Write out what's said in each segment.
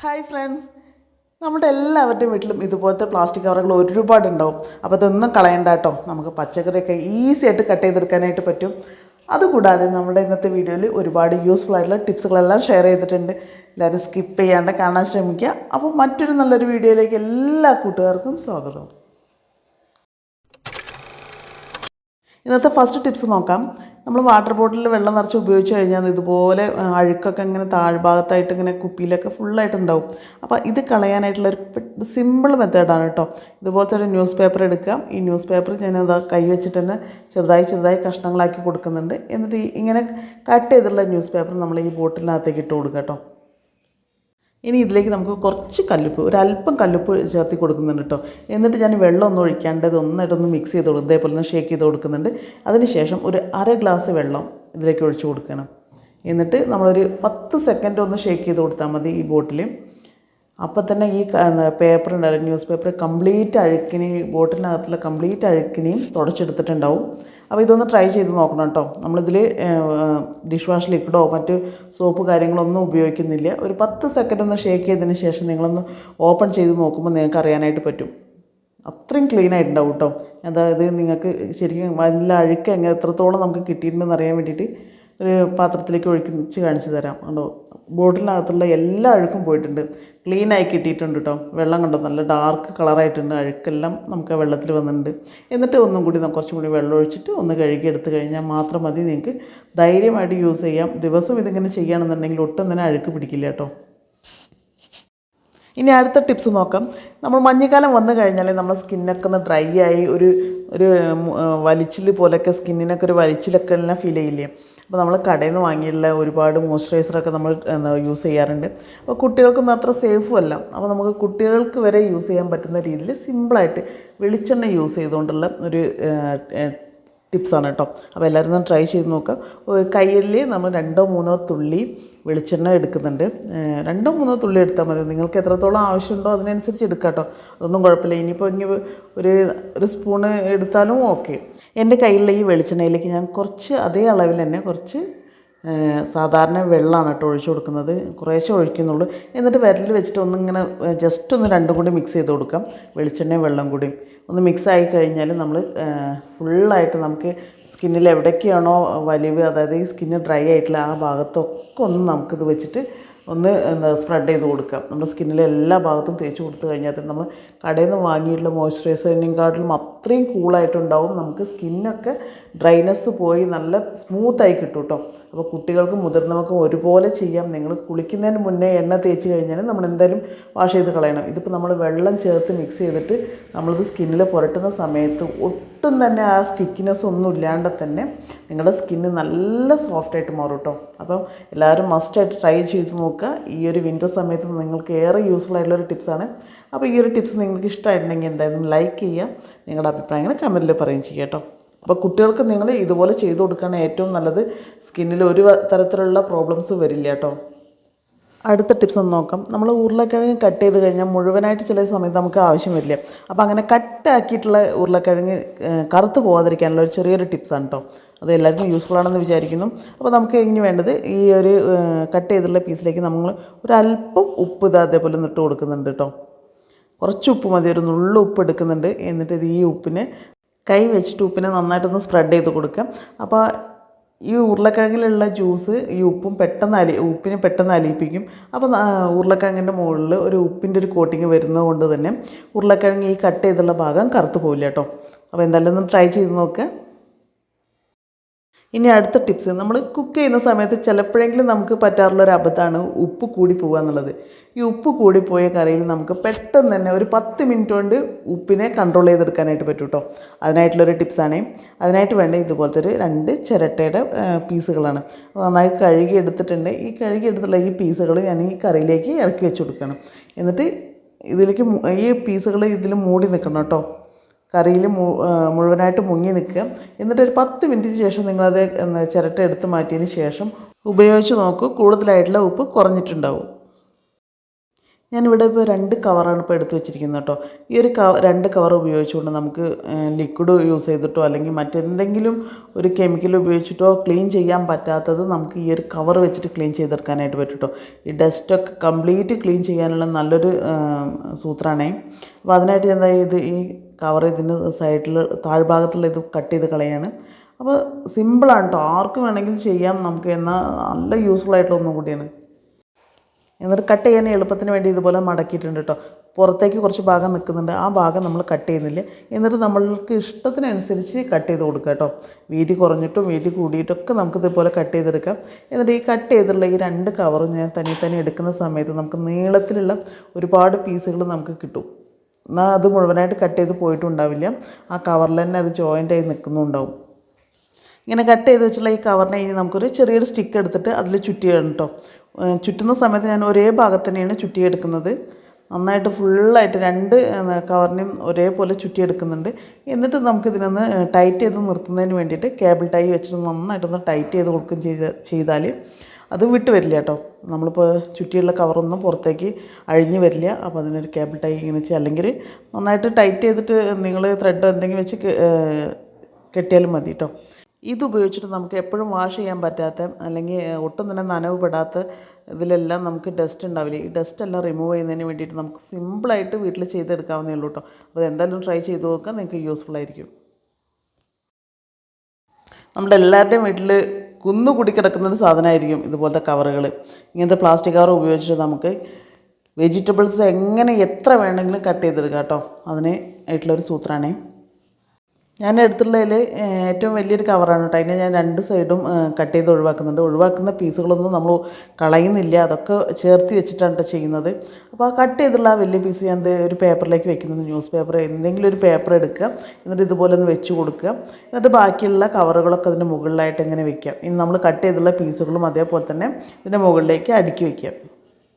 Hi friends നമ്മുടെ എല്ലാവരുടെയും വീട്ടിലും ഇതുപോലത്തെ പ്ലാസ്റ്റിക് കവറുകൾ ഒരുപാട് ഉണ്ടാവും അപ്പോൾ അതൊന്നും കളയണ്ട കേട്ടോ. നമുക്ക് പച്ചക്കറിയൊക്കെ ഈസി ആയിട്ട് കട്ട് ചെയ്തെടുക്കാനായിട്ട് പറ്റും. അതുകൂടാതെ നമ്മുടെ ഇന്നത്തെ വീഡിയോയിൽ ഒരുപാട് യൂസ്ഫുൾ ആയിട്ടുള്ള ടിപ്സുകളെല്ലാം ഷെയർ ചെയ്തിട്ടുണ്ട്. എല്ലാവരും സ്കിപ്പ് ചെയ്യാണ്ട് കാണാൻ ശ്രമിക്കുക. അപ്പോൾ മറ്റൊരു നല്ലൊരു വീഡിയോയിലേക്ക് എല്ലാ കൂട്ടുകാർക്കും സ്വാഗതം. ഇന്നത്തെ ഫസ്റ്റ് ടിപ്സ് നോക്കാം. നമ്മൾ വാട്ടർ ബോട്ടിലിൽ വെള്ളം നിറച്ച് ഉപയോഗിച്ച് കഴിഞ്ഞാൽ ഇതുപോലെ അഴുക്കൊക്കെ ഇങ്ങനെ താഴ്ഭാഗത്തായിട്ട് ഇങ്ങനെ കുപ്പിയിലൊക്കെ ഫുള്ളായിട്ട് ഉണ്ടാവും അപ്പോൾ ഇത് കളയാനായിട്ടുള്ള ഒരു സിമ്പിൾ മെത്തേഡാണ് കേട്ടോ ഇതുപോലത്തെ ഒരു ന്യൂസ് പേപ്പർ എടുക്കുക. ഈ ന്യൂസ് പേപ്പർ ഞാൻ അത് കൈ വെച്ചിട്ട് തന്നെ ചെറുതായി ചെറുതായി കഷ്ണങ്ങളാക്കി കൊടുക്കുന്നുണ്ട്. എന്നിട്ട് ഇങ്ങനെ കട്ട് ചെയ്തിട്ടുള്ള ന്യൂസ് പേപ്പർ നമ്മൾ ഈ ബോട്ടിലിനകത്തേക്ക് ഇട്ട് കൊടുക്കുക കേട്ടോ ഇനി ഇതിലേക്ക് നമുക്ക് കുറച്ച് കല്ലുപ്പ് ഒരല്പം കല്ലുപ്പ് ചേർത്തി കൊടുക്കുന്നുണ്ട് കേട്ടോ എന്നിട്ട് ഞാൻ വെള്ളം ഒന്നും ഒഴിക്കാണ്ട് ഒന്നായിട്ടൊന്ന് മിക്സ് ചെയ്ത് കൊടുക്കും ഇതേപോലെ ഒന്ന് ഷേക്ക് ചെയ്ത് കൊടുക്കുന്നുണ്ട്. അതിനുശേഷം ഒരു അര ഗ്ലാസ് വെള്ളം ഇതിലേക്ക് ഒഴിച്ച് കൊടുക്കണം. എന്നിട്ട് നമ്മളൊരു പത്ത് സെക്കൻഡ് ഒന്ന് ഷേക്ക് ചെയ്ത് കൊടുത്താൽ മതി ഈ ബോട്ടിൽ അപ്പോൾ തന്നെ ഈ പേപ്പർ ഉണ്ടാവും ന്യൂസ് പേപ്പർ കംപ്ലീറ്റ് അഴുക്കിനെയും ബോട്ടിലിനകത്തുള്ള കംപ്ലീറ്റ് അഴുക്കിനെയും തുടച്ചെടുത്തിട്ടുണ്ടാവും. അപ്പോൾ ഇതൊന്ന് ട്രൈ ചെയ്ത് നോക്കണം കേട്ടോ. നമ്മളിതിൽ ഡിഷ് വാഷ് ലിക്വിഡോ മറ്റ് സോപ്പ് കാര്യങ്ങളൊന്നും ഉപയോഗിക്കുന്നില്ല. ഒരു പത്ത് സെക്കൻഡ് ഒന്ന് ഷേക്ക് ചെയ്തതിന് ശേഷം നിങ്ങളൊന്ന് ഓപ്പൺ ചെയ്ത് നോക്കുമ്പോൾ നിങ്ങൾക്ക് അറിയാനായിട്ട് പറ്റും. അത്രയും ക്ലീൻ ആയിട്ടുണ്ടാവും കേട്ടോ. അതായത് നിങ്ങൾക്ക് ശരിക്കും നല്ല അഴുക്ക് എങ്ങനെ എത്രത്തോളം നമുക്ക് കിട്ടിയിട്ടുണ്ടെന്ന് അറിയാൻ വേണ്ടിയിട്ട് ഒരു പാത്രത്തിലേക്ക് ഒഴിച്ച് കാണിച്ചു തരാം. കണ്ടോ? ബോട്ടിലിനകത്തുള്ള എല്ലാ അഴുക്കും പോയിട്ടുണ്ട്. ക്ലീനായി കിട്ടിയിട്ടുണ്ട് കേട്ടോ വെള്ളം കണ്ടോ? നല്ല ഡാർക്ക് കളറായിട്ടുണ്ട് അഴുക്കെല്ലാം നമുക്ക് വെള്ളത്തിൽ വന്നിട്ടുണ്ട്. എന്നിട്ട് ഒന്നും കൂടി കുറച്ചും കൂടി വെള്ളം ഒഴിച്ചിട്ട് ഒന്ന് കഴുകി എടുത്തു കഴിഞ്ഞാൽ മാത്രം മതി. നിങ്ങൾക്ക് ധൈര്യമായിട്ട് യൂസ് ചെയ്യാം. ദിവസവും ഇതിങ്ങനെ ചെയ്യുകയാണെന്നുണ്ടെങ്കിൽ ഒട്ടും തന്നെ അഴുക്ക് പിടിക്കില്ല കേട്ടോ ഇനി അടുത്ത ടിപ്സ് നോക്കാം. നമ്മൾ മഞ്ഞുകാലം വന്നു കഴിഞ്ഞാൽ നമ്മുടെ സ്കിന്നൊക്കെ ഒന്ന് ഡ്രൈ ആയി ഒരു ഒരു വലിച്ചിൽ പോലെയൊക്കെ സ്കിന്നിനൊക്കെ ഒരു വലിച്ചിലൊക്കെ എല്ലാം ഫീൽ ചെയ്യില്ലേ? അപ്പോൾ നമ്മൾ കടയിൽ നിന്ന് വാങ്ങിയിട്ടുള്ള ഒരുപാട് മോയ്സ്ചറൈസറൊക്കെ നമ്മൾ യൂസ് ചെയ്യാറുണ്ട്. അപ്പോൾ കുട്ടികൾക്കൊന്നും അത്ര സേഫും അല്ല. അപ്പോൾ നമുക്ക് കുട്ടികൾക്ക് വരെ യൂസ് ചെയ്യാൻ പറ്റുന്ന രീതിയിൽ സിമ്പിളായിട്ട് വെളിച്ചെണ്ണ യൂസ് ചെയ്തുകൊണ്ടുള്ള ഒരു ടിപ്സാണ് കേട്ടോ. അപ്പോൾ എല്ലാവരും ഒന്ന് ട്രൈ ചെയ്ത് നോക്കുക. ഒരു കയ്യിൽ നമ്മൾ രണ്ടോ മൂന്നോ തുള്ളി വെളിച്ചെണ്ണ എടുക്കുന്നുണ്ട്. രണ്ടോ മൂന്നോ തുള്ളി എടുത്താൽ മതി. നിങ്ങൾക്ക് എത്രത്തോളം ആവശ്യമുണ്ടോ അതിനനുസരിച്ച് എടുക്കാം കേട്ടോ. അതൊന്നും കുഴപ്പമില്ല. ഇനിയിപ്പോൾ ഇനി ഒരു ഒരു സ്പൂണ് എടുത്താലും ഓക്കെ എന്റെ കയ്യിലുള്ള ഈ വെളിച്ചെണ്ണയിലേക്ക് ഞാൻ കുറച്ച് അതേ അളവിൽ തന്നെ കുറച്ച് സാധാരണ വെള്ളമാണ് കേട്ടോ ഒഴിച്ചു കൊടുക്കുന്നത്. കുറേശ്ശെ ഒഴിക്കുന്നുള്ളൂ. എന്നിട്ട് വിരലിൽ വെച്ചിട്ട് ഒന്നിങ്ങനെ ജസ്റ്റ് ഒന്ന് രണ്ടും കൂടി മിക്സ് ചെയ്ത് കൊടുക്കാം. വെളിച്ചെണ്ണയും വെള്ളം കൂടി ഒന്ന് മിക്സ് ആയി കഴിഞ്ഞാൽ നമ്മൾ ഫുള്ളായിട്ട് നമുക്ക് സ്കിന്നിൽ എവിടേക്കാണോ വലിവ് അതായത് ഈ സ്കിന്ന് ഡ്രൈ ആയിട്ടുള്ള ആ ഭാഗത്തൊക്കെ ഒന്ന് നമുക്കിത് വെച്ചിട്ട് ഒന്ന് എന്താ സ്പ്രെഡ് ചെയ്ത് കൊടുക്കാം. നമ്മുടെ സ്കിന്നിലെ എല്ലാ ഭാഗത്തും തേച്ച് കൊടുത്തു കഴിഞ്ഞാൽ തന്നെ നമ്മൾ കടയിൽ നിന്ന് വാങ്ങിയിട്ടുള്ള മോയ്സ്ചറൈസറിനെക്കാട്ടിലും അത്രയും കൂളായിട്ടുണ്ടാവും നമുക്ക് സ്കിന്നൊക്കെ ഡ്രൈനെസ് പോയി നല്ല സ്മൂത്തായി കിട്ടും കേട്ടോ അപ്പോൾ കുട്ടികൾക്കും മുതിർന്നവർക്കും ഒരുപോലെ ചെയ്യാം. നിങ്ങൾ കുളിക്കുന്നതിന് മുന്നേ എണ്ണ തേച്ച് കഴിഞ്ഞാൽ നമ്മൾ എന്തായാലും വാഷ് ചെയ്ത് കളയണം. ഇതിപ്പോൾ നമ്മൾ വെള്ളം ചേർത്ത് മിക്സ് ചെയ്തിട്ട് നമ്മളിത് സ്കിന്നിൽ പുരട്ടുന്ന സമയത്ത് ഒട്ടും തന്നെ ആ സ്റ്റിക്കിനെസ് ഒന്നും ഇല്ലാണ്ട് തന്നെ നിങ്ങളുടെ സ്കിന്ന് നല്ല സോഫ്റ്റായിട്ട് മാറും കേട്ടോ അപ്പം എല്ലാവരും മസ്റ്റായിട്ട് ട്രൈ ചെയ്ത് നോക്കുക ഈ ഒരു വിന്റർ സമയത്ത് നിങ്ങൾക്ക് ഏറെ യൂസ്ഫുൾ ആയിട്ടുള്ള ഒരു ടിപ്സാണ് അപ്പോൾ ഈ ഒരു ടിപ്സ് നിങ്ങൾക്ക് ഇഷ്ടമായിട്ടുണ്ടെങ്കിൽ എന്തായാലും ലൈക്ക് ചെയ്യുക. നിങ്ങളുടെ അഭിപ്രായങ്ങൾ കമന്റിൽ പറയുകയും ചെയ്യുക കേട്ടോ. അപ്പോൾ കുട്ടികൾക്ക് നിങ്ങൾ ഇതുപോലെ ചെയ്തു കൊടുക്കുകയാണ് ഏറ്റവും നല്ലത്. സ്കിന്നിൽ ഒരു തരത്തിലുള്ള പ്രോബ്ലംസ് വരില്ല കേട്ടോ. അടുത്ത ടിപ്സ് ഒന്ന് നോക്കാം. നമ്മൾ ഉരുളക്കിഴങ്ങ് കട്ട് ചെയ്ത് കഴിഞ്ഞാൽ മുഴുവനായിട്ട് ചില സമയത്ത് നമുക്ക് ആവശ്യം വരില്ല. അപ്പോൾ അങ്ങനെ കട്ടാക്കിയിട്ടുള്ള ഉരുളക്കിഴങ്ങ് കറുത്ത് പോകാതിരിക്കാനുള്ള ഒരു ചെറിയൊരു ടിപ്സാണ് കേട്ടോ അത് എല്ലാവർക്കും യൂസ്ഫുൾ ആണെന്ന് വിചാരിക്കുന്നു. അപ്പോൾ നമുക്ക് ഇനി വേണ്ടത് ഈ ഒരു കട്ട് ചെയ്തിട്ടുള്ള പീസിലേക്ക് നമ്മൾ ഒരല്പം ഉപ്പ് ഇത് അതേപോലെ ഒന്ന് ഇട്ട് കൊടുക്കുന്നുണ്ട് കേട്ടോ കുറച്ച് ഉപ്പ് മതി ഒരു നുള്ള ഉപ്പ് എടുക്കുന്നുണ്ട്. എന്നിട്ട് ഇത് ഈ ഉപ്പിനെ കൈ വെച്ചിട്ട് ഉപ്പിനെ നന്നായിട്ടൊന്ന് സ്പ്രെഡ് ചെയ്ത് കൊടുക്കാം. അപ്പോൾ ഈ ഉരുളക്കിഴങ്ങിലുള്ള ജ്യൂസ് ഈ ഉപ്പും പെട്ടെന്ന് അലി ഉപ്പിനെ പെട്ടെന്ന് അലിയിപ്പിക്കും. അപ്പോൾ ഉരുളക്കിഴങ്ങിന്റെ മുകളിൽ ഒരു ഉപ്പിന്റെ ഒരു കോട്ടിങ് വരുന്നത് കൊണ്ട് തന്നെ ഉരുളക്കിഴങ്ങ് ഈ കട്ട് ചെയ്തുള്ള ഭാഗം കറുത്ത് പോവില്ല കേട്ടോ. അപ്പോൾ എന്തായാലും ഒന്ന് ട്രൈ ചെയ്ത് നോക്കുക ഇനി അടുത്ത ടിപ്സ്. നമ്മൾ കുക്ക് ചെയ്യുന്ന സമയത്ത് ചിലപ്പോഴെങ്കിലും നമുക്ക് പറ്റാറുള്ള ഒരു അബദ്ധമാണ് ഉപ്പ് കൂടി പോകുക എന്നുള്ളത്. ഈ ഉപ്പ് കൂടിപ്പോയ കറിയിൽ നമുക്ക് പെട്ടെന്ന് തന്നെ ഒരു പത്ത് മിനിറ്റ് കൊണ്ട് ഉപ്പിനെ കൺട്രോൾ ചെയ്തെടുക്കാനായിട്ട് പറ്റും കേട്ടോ അതിനായിട്ടുള്ളൊരു ടിപ്സാണ് അതിനായിട്ട് വേണ്ട ഇതുപോലത്തെ ഒരു രണ്ട് ചിരട്ടയുടെ പീസുകളാണ്. നന്നായി കഴുകി എടുത്തിട്ടുണ്ട്. ഈ കഴുകി എടുത്തുള്ള ഈ പീസുകൾ ഞാൻ ഈ കറിയിലേക്ക് ഇറക്കി വെച്ച് കൊടുക്കണം എന്നിട്ട് ഇതിലേക്ക് ഈ പീസുകൾ ഇതിൽ മൂടി നിൽക്കണം കേട്ടോ കറിയിൽ മു മുഴുവനായിട്ട് മുങ്ങി നിൽക്കുക. എന്നിട്ടൊരു പത്ത് മിനിറ്റിന് ശേഷം നിങ്ങളത് ചിരട്ട എടുത്ത് മാറ്റിയതിന് ശേഷം ഉപയോഗിച്ച് നോക്കൂ. കൂടുതലായിട്ടുള്ള ഉപ്പ് കുറഞ്ഞിട്ടുണ്ടാവും. ഞാനിവിടെ ഇപ്പോൾ രണ്ട് കവറാണ് ഇപ്പോൾ എടുത്ത് വെച്ചിരിക്കുന്നത് കേട്ടോ. ഈ ഒരു കവ രണ്ട് കവർ ഉപയോഗിച്ചുകൊണ്ട് നമുക്ക് ലിക്വിഡ് യൂസ് ചെയ്തിട്ടോ അല്ലെങ്കിൽ മറ്റെന്തെങ്കിലും ഒരു കെമിക്കൽ ഉപയോഗിച്ചിട്ടോ ക്ലീൻ ചെയ്യാൻ പറ്റാത്തത് നമുക്ക് ഈ ഒരു കവർ വെച്ചിട്ട് ക്ലീൻ ചെയ്തെടുക്കാനായിട്ട് പറ്റും കേട്ടോ. ഈ ഡസ്റ്റൊക്കെ കംപ്ലീറ്റ് ക്ലീൻ ചെയ്യാനുള്ള നല്ലൊരു സൂത്രമാണേ അപ്പോൾ അതിനായിട്ട് എന്താ ഇത് ഈ കവർ ഇതിന് സൈഡിൽ താഴ്ഭാഗത്തുള്ള ഇത് കട്ട് ചെയ്ത് കളയാണ്. അപ്പോൾ സിമ്പിളാണ് കേട്ടോ ആർക്ക് വേണമെങ്കിലും ചെയ്യാം നമുക്ക് എന്നാൽ നല്ല യൂസ്ഫുൾ ആയിട്ടുള്ള ഒന്നും കൂടിയാണ്. എന്നിട്ട് കട്ട് ചെയ്യാൻ എളുപ്പത്തിന് വേണ്ടി ഇതുപോലെ മടക്കിയിട്ടുണ്ട് കേട്ടോ പുറത്തേക്ക് കുറച്ച് ഭാഗം നിൽക്കുന്നുണ്ട്. ആ ഭാഗം നമ്മൾ കട്ട് ചെയ്യുന്നില്ല. എന്നിട്ട് നമ്മൾക്ക് ഇഷ്ടത്തിനനുസരിച്ച് കട്ട് ചെയ്ത് കൊടുക്കുക കേട്ടോ വീതി കുറഞ്ഞിട്ടും വീതി കൂടിയിട്ടൊക്കെ നമുക്ക് ഇതുപോലെ കട്ട് ചെയ്തെടുക്കാം. എന്നിട്ട് ഈ കട്ട് ചെയ്തിട്ടുള്ള ഈ രണ്ട് കവറും ഞാൻ തനി തന്നെ എടുക്കുന്ന സമയത്ത് നമുക്ക് നീളത്തിലുള്ള ഒരുപാട് പീസുകൾ നമുക്ക് കിട്ടും. എന്നാൽ അത് മുഴുവനായിട്ട് കട്ട് ചെയ്ത് പോയിട്ടുണ്ടാവില്ല. ആ കവറിൽ തന്നെ അത് ജോയിന്റ് ആയി നിൽക്കുന്നുണ്ടാവും ഇങ്ങനെ കട്ട് ചെയ്ത് വെച്ചുള്ള ഈ കവറിനെ ഇനി നമുക്കൊരു ചെറിയൊരു സ്റ്റിക്ക് എടുത്തിട്ട് അതിൽ ചുറ്റിയിടണം കേട്ടോ ചുറ്റുന്ന സമയത്ത് ഞാൻ ഒരേ ഭാഗത്ത് തന്നെയാണ് ചുറ്റിയെടുക്കുന്നത് നന്നായിട്ട് ഫുള്ളായിട്ട് രണ്ട് കവറിനെയും ഒരേപോലെ ചുറ്റിയെടുക്കുന്നുണ്ട് എന്നിട്ട് നമുക്കിതിനൊന്ന് ടൈറ്റ് ചെയ്ത് നിർത്തുന്നതിന് വേണ്ടിയിട്ട് കേബിൾ ടൈ വെച്ചിട്ട് നന്നായിട്ടൊന്ന് ടൈറ്റ് ചെയ്ത് കൊടുക്കുകയും ചെയ്ത ചെയ്താൽ അത് വിട്ട് വരില്ല കേട്ടോ. നമ്മളിപ്പോൾ ചുറ്റിയുള്ള കവറൊന്നും പുറത്തേക്ക് അഴിഞ്ഞ് വരില്ല. അപ്പോൾ അതിനൊരു കേബിൾ ടൈ ഇങ്ങനെ വെച്ച് അല്ലെങ്കിൽ നന്നായിട്ട് ടൈറ്റ് ചെയ്തിട്ട് നിങ്ങൾ ത്രെഡോ എന്തെങ്കിലും വെച്ച് കെട്ടിയാലും മതി കേട്ടോ. ഇത് ഉപയോഗിച്ചിട്ട് നമുക്ക് എപ്പോഴും വാഷ് ചെയ്യാൻ പറ്റാത്ത അല്ലെങ്കിൽ ഒട്ടും തന്നെ നനവ് പെടാത്ത ഇതിലെല്ലാം നമുക്ക് ഡസ്റ്റ് ഉണ്ടാവില്ല? ഈ ഡസ്റ്റ് എല്ലാം റിമൂവ് ചെയ്യുന്നതിന് വേണ്ടിയിട്ട് നമുക്ക് സിമ്പിളായിട്ട് വീട്ടിൽ ചെയ്തെടുക്കാവുന്നേ ഉള്ളൂ കേട്ടോ. അപ്പോൾ എന്തായാലും ട്രൈ ചെയ്ത് നോക്കുക. നിങ്ങൾക്ക് യൂസ്ഫുൾ ആയിരിക്കും. നമ്മുടെ എല്ലാവരുടെയും വീട്ടിൽ കുന്നുകൂടി കിടക്കുന്ന ഒരു സാധനമായിരിക്കും ഇതുപോലത്തെ കവറുകൾ. ഇങ്ങനത്തെ പ്ലാസ്റ്റിക് കവർ ഉപയോഗിച്ചിട്ട് നമുക്ക് വെജിറ്റബിൾസ് എങ്ങനെ എത്ര വേണമെങ്കിലും കട്ട് ചെയ്തെടുക്കാം കേട്ടോ. അതിന് ആയിട്ടുള്ളൊരു സൂത്രമാണേ ഞാൻ എടുത്തുള്ളതിൽ ഏറ്റവും വലിയൊരു കവറാണ് കേട്ടോ. അതിനെ ഞാൻ രണ്ട് സൈഡും കട്ട് ചെയ്ത് ഒഴിവാക്കുന്നുണ്ട്. ഒഴിവാക്കുന്ന പീസുകളൊന്നും നമ്മൾ കളയുന്നില്ല. അതൊക്കെ ചേർത്ത് വെച്ചിട്ടാണ് കേട്ടോ ചെയ്യുന്നത്. അപ്പോൾ ആ കട്ട് ചെയ്തുള്ള ആ വലിയ പീസ് ഞാൻ ഒരു പേപ്പറിലേക്ക് വെക്കുന്നത് ന്യൂസ് പേപ്പർ എന്തെങ്കിലും ഒരു പേപ്പർ എടുക്കുക. എന്നിട്ട് ഇതുപോലെ ഒന്ന് വെച്ച് കൊടുക്കുക. എന്നിട്ട് ബാക്കിയുള്ള കവറുകളൊക്കെ അതിന്റെ മുകളിലായിട്ട് ഇങ്ങനെ വെക്കാം ഇനി നമ്മൾ കട്ട് ചെയ്തുള്ള പീസുകളും അതേപോലെ തന്നെ ഇതിന്റെ മുകളിലേക്ക് അടുക്കി വയ്ക്കാം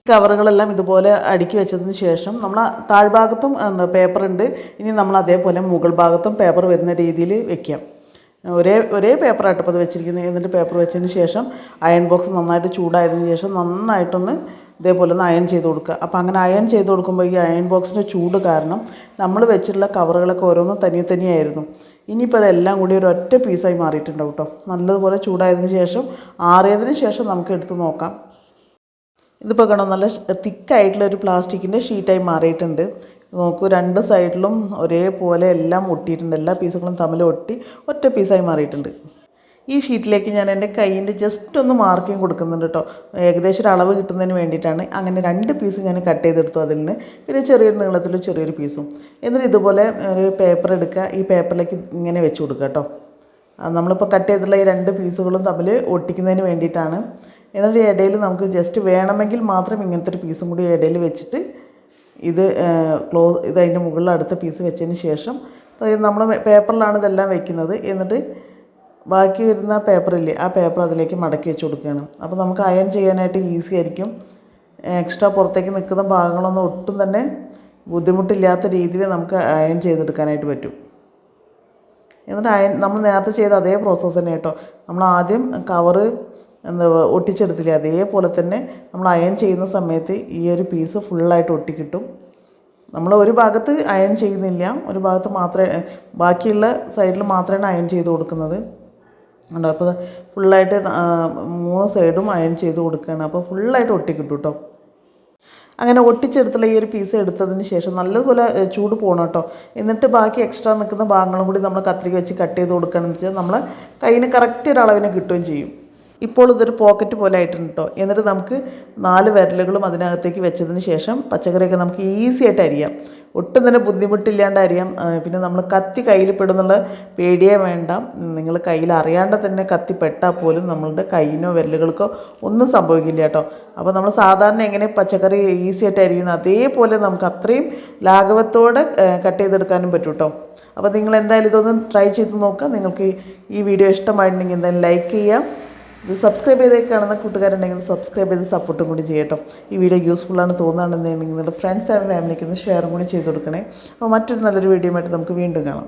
കവറുകളെല്ലാം ഇതുപോലെ അടുക്കി വെച്ചതിന് ശേഷം നമ്മൾ താഴ്ഭാഗത്തും പേപ്പർ ഉണ്ട് ഇനി നമ്മൾ അതേപോലെ മുകൾ ഭാഗത്തും പേപ്പർ വരുന്ന രീതിയിൽ വെക്കാം. ഒരേ ഒരേ പേപ്പറായിട്ട് ഇപ്പോൾ അത് വെച്ചിരിക്കുന്നത് എന്നിട്ട് പേപ്പർ വെച്ചതിന് ശേഷം അയൺ ബോക്സ് നന്നായിട്ട് ചൂടായതിന് ശേഷം നന്നായിട്ടൊന്ന് ഇതേപോലെ ഒന്ന് അയൺ ചെയ്ത് കൊടുക്കുക. അപ്പോൾ അങ്ങനെ അയൺ ചെയ്ത് കൊടുക്കുമ്പോൾ ഈ അയൺ ബോക്സിന്റെ ചൂട് കാരണം നമ്മൾ വെച്ചിട്ടുള്ള കവറുകളൊക്കെ ഓരോന്നും തനിയെ തനിയായിരുന്നു ഇനിയിപ്പോൾ അതെല്ലാം കൂടി ഒരു ഒറ്റ പീസായി മാറിയിട്ടുണ്ടാവും കേട്ടോ നല്ലതുപോലെ ചൂടായതിന് ശേഷം ആറിയതിന് ശേഷം നമുക്ക് എടുത്ത് നോക്കാം. ഇതിപ്പോൾ കാണാൻ നല്ല തിക്കായിട്ടുള്ള ഒരു പ്ലാസ്റ്റിക്കിന്റെ ഷീറ്റായി മാറിയിട്ടുണ്ട്. നോക്കൂ രണ്ട് സൈഡിലും ഒരേപോലെ എല്ലാം ഒട്ടിയിട്ടുണ്ട്. എല്ലാ പീസുകളും തമ്മിൽ ഒട്ടി ഒറ്റ പീസായി മാറിയിട്ടുണ്ട്. ഈ ഷീറ്റിലേക്ക് ഞാൻ എന്റെ കൈയിന്റെ ജസ്റ്റ് ഒന്ന് മാർക്കിങ് കൊടുക്കുന്നുണ്ട് കേട്ടോ ഏകദേശം ഒരു അളവ് കിട്ടുന്നതിന് വേണ്ടിയിട്ടാണ് അങ്ങനെ രണ്ട് പീസ് ഞാൻ കട്ട് ചെയ്തെടുത്തു അതിൽ നിന്ന്. പിന്നെ ചെറിയൊരു നീളത്തിൽ ചെറിയൊരു പീസും എന്നിട്ട് ഇതുപോലെ ഒരു പേപ്പർ എടുക്കുക. ഈ പേപ്പറിലേക്ക് ഇങ്ങനെ വെച്ച് കൊടുക്കുക കേട്ടോ നമ്മളിപ്പോൾ കട്ട് ചെയ്തിട്ടുള്ള ഈ രണ്ട് പീസുകളും തമ്മിൽ ഒട്ടിക്കുന്നതിന് വേണ്ടിയിട്ടാണ്. എന്നിട്ട് ഇടയിൽ നമുക്ക് ജസ്റ്റ് വേണമെങ്കിൽ മാത്രം ഇങ്ങനത്തെ ഒരു പീസും കൂടി ഇടയിൽ വെച്ചിട്ട് ഇത് ക്ലോ ഇത് അതിന്റെ മുകളിൽ അടുത്ത പീസ് വെച്ചതിന് ശേഷം നമ്മൾ പേപ്പറിലാണ് ഇതെല്ലാം വെക്കുന്നത്. എന്നിട്ട് ബാക്കി വരുന്ന പേപ്പറില്ലേ ആ പേപ്പർ അതിലേക്ക് മടക്കി വെച്ച് കൊടുക്കുകയാണ്. അപ്പോൾ നമുക്ക് അയൺ ചെയ്യാനായിട്ട് ഈസി ആയിരിക്കും. എക്സ്ട്രാ പുറത്തേക്ക് നിൽക്കുന്ന ഭാഗങ്ങളൊന്നും ഒട്ടും തന്നെ ബുദ്ധിമുട്ടില്ലാത്ത രീതിയിൽ നമുക്ക് അയൺ ചെയ്തെടുക്കാനായിട്ട് പറ്റും. എന്നിട്ട് അയൺ നമ്മൾ നേരത്തെ ചെയ്ത അതേ പ്രോസസ്സ് തന്നെ കേട്ടോ. നമ്മൾ ആദ്യം കവറ് എന്താ ഒട്ടിച്ചെടുത്തില്ലേ? അതേപോലെ തന്നെ നമ്മൾ അയൺ ചെയ്യുന്ന സമയത്ത് ഈ ഒരു പീസ് ഫുള്ളായിട്ട് ഒട്ടിക്കിട്ടും. നമ്മൾ ഒരു ഭാഗത്ത് അയൺ ചെയ്യുന്നില്ല ഒരു ഭാഗത്ത് മാത്രമേ ബാക്കിയുള്ള സൈഡിൽ മാത്രമാണ് അയൺ ചെയ്ത് കൊടുക്കുന്നത്. ഉണ്ടോ അപ്പോൾ ഫുള്ളായിട്ട് മൂന്ന് സൈഡും അയൺ ചെയ്ത് കൊടുക്കുകയാണ്. അപ്പോൾ ഫുള്ളായിട്ട് ഒട്ടിക്കിട്ടും കേട്ടോ അങ്ങനെ ഒട്ടിച്ചെടുത്തുള്ള ഈ ഒരു പീസ് എടുത്തതിന് ശേഷം നല്ലതുപോലെ ചൂട് പോകണം കേട്ടോ എന്നിട്ട് ബാക്കി എക്സ്ട്രാ നിൽക്കുന്ന ഭാഗങ്ങളും കൂടി നമ്മൾ കത്രിക വെച്ച് കട്ട് ചെയ്ത് കൊടുക്കുകയാണെന്ന് വെച്ചാൽ നമ്മൾ കയ്യിന് കറക്റ്റ് ഒരു അളവിന് കിട്ടുകയും ചെയ്യും. ഇപ്പോൾ ഇതൊരു പോക്കറ്റ് പോലെ ആയിട്ടുണ്ട് കേട്ടോ എന്നിട്ട് നമുക്ക് നാല് വിരലുകളും അതിനകത്തേക്ക് വെച്ചതിന് ശേഷം പച്ചക്കറിയൊക്കെ നമുക്ക് ഈസി ആയിട്ട് അരിയാം. ഒട്ടും തന്നെ ബുദ്ധിമുട്ടില്ലാണ്ട് അറിയാം പിന്നെ നമ്മൾ കത്തി കയ്യിൽ പെടുന്നുള്ള പേടിയേ വേണ്ട. നിങ്ങൾ കയ്യിൽ അറിയാണ്ട് തന്നെ കത്തി പെട്ടാൽ പോലും നമ്മളുടെ കൈയിനോ വിരലുകൾക്കോ ഒന്നും സംഭവിക്കില്ല കേട്ടോ അപ്പോൾ നമ്മൾ സാധാരണ എങ്ങനെ പച്ചക്കറി ഈസി ആയിട്ട് അരിയുന്നത് അതേപോലെ നമുക്ക് അത്രയും ലാഘവത്തോടെ കട്ട് ചെയ്തെടുക്കാനും പറ്റും കേട്ടോ അപ്പോൾ നിങ്ങൾ എന്തായാലും ഇതൊന്ന് ട്രൈ ചെയ്ത് നോക്കുക. നിങ്ങൾക്ക് ഈ വീഡിയോ ഇഷ്ടമായിട്ടുണ്ടെങ്കിൽ എന്തായാലും ലൈക്ക് ചെയ്യാം ഇത് സബ്സ്ക്രൈബ് ചെയ്തേ കാണുന്ന കൂട്ടുകാരുണ്ടെങ്കിൽ സബ്സ്ക്രൈബ് ചെയ്ത് സപ്പോർട്ടും കൂടി ചെയ്യട്ടോ ഈ വീഡിയോ യൂസ്ഫുള്ളാണ് തോന്നുകയാണെന്നുണ്ടെങ്കിൽ നിങ്ങളുടെ ഫ്രണ്ട്സ് ആൻഡ് ഫാമിലിക്ക് ഒന്ന് ഷെയറും കൂടി ചെയ്ത് കൊടുക്കണേ. അപ്പോൾ മറ്റൊരു നല്ലൊരു വീഡിയോ ആയിട്ട് നമുക്ക് വീണ്ടും കാണാം.